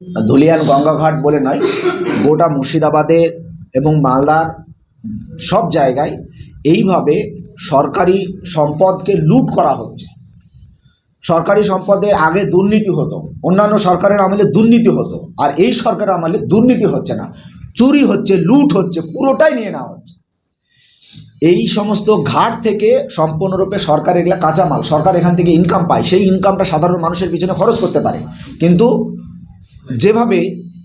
ধুলিয়ান গঙ্গাঘাট বলে নয়, গোটা মুর্শিদাবাদের এবং মালদার সব জায়গায় এইভাবে সরকারি সম্পদকে লুট করা হচ্ছে। সরকারি সম্পদে আগে দুর্নীতি হতো, অন্যান্য সরকারের আমলে দুর্নীতি হতো, আর এই সরকারের আমলে দুর্নীতি হচ্ছে না। চুরি হচ্ছে, লুট হচ্ছে, পুরোটাই নিয়ে নেওয়া হচ্ছে। এই সমস্ত ঘাট থেকে সম্পূর্ণরূপে সরকার এগুলা কাঁচামাল, সরকার এখান থেকে ইনকাম পায়, সেই ইনকামটা সাধারণ মানুষের পিছনে খরচ করতে পারে। কিন্তু যেভাবে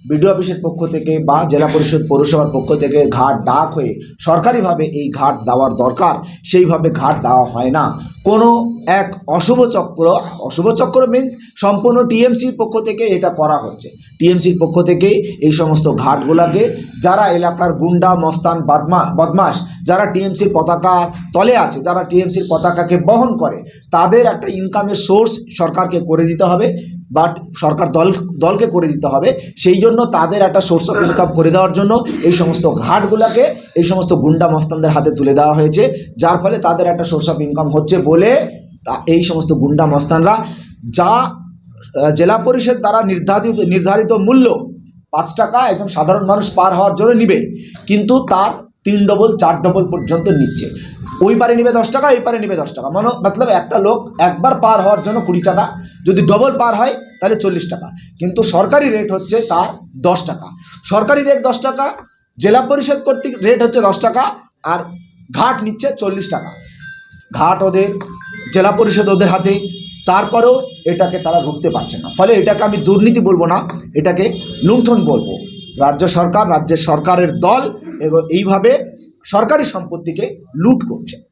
বিডিও অফিসের পক্ষ থেকে বা জেলা পরিষদ পৌরসভার পক্ষ থেকে ঘাট ডাক হয়ে সরকারিভাবে এই ঘাট দেওয়ার দরকার, সেইভাবে ঘাট দেওয়া হয় না। কোনো এক অশুভ চক্র অশুভ চক্র মিন্স সম্পূর্ণ টিএমসির পক্ষ থেকে এটা করা হচ্ছে। টিএমসির পক্ষ থেকে এই সমস্ত ঘাটগুলোকে যারা এলাকার গুন্ডা, মস্তান, বাদমা বদমাস যারা টিএমসির পতাকা তলে আছে, যারা টিএমসির পতাকাকে বহন করে, তাদের একটা ইনকামের সোর্স সরকারকে করে দিতে হবে। বাট সরকার দল, দলকে করে দিতে হবে। সেই জন্য তাদের একটা সোর্স অফ ইনকাম করে দেওয়ার জন্য এই সমস্ত ঘাটগুলোকে, এই সমস্ত গুন্ডা মস্তানদের হাতে তুলে দেওয়া হয়েছে। যার ফলে তাদের একটা সোর্স অফ ইনকাম হচ্ছে বলে এই সমস্ত গুন্ডা মস্তানরা, যা জেলা পরিষদ দ্বারা নির্ধারিত নির্ধারিত মূল্য পাঁচ টাকা একজন সাধারণ মানুষ পার হওয়ার জন্য নিবে, কিন্তু তার তিন ডবল চার ডবল পর্যন্ত নিচ্ছে। ওই পারে নিবে দশ টাকা, এই পারে নিবে দশ টাকা। মানে মতলব একটা লোক একবার পার হওয়ার জন্য কুড়ি টাকা, যদি ডবল পার হয় তাহলে চল্লিশ টাকা। কিন্তু সরকারি রেট হচ্ছে তার দশ টাকা। সরকারি রেট দশ টাকা, জেলা পরিষদ কর্তৃক রেট হচ্ছে দশ টাকা, আর ঘাট নিচ্ছে চল্লিশ টাকা। ঘাট ওদের, জেলা পরিষদ ওদের হাতে, তারপরেও এটাকে তারা রুখতে পারছে না। ফলে এটাকে আমি দুর্নীতি বলব না, এটাকে লুণ্ঠন বলব। রাজ্য সরকার, রাজ্যের সরকারের দল এবং এইভাবে সরকারি সম্পত্তিকে লুট করছে।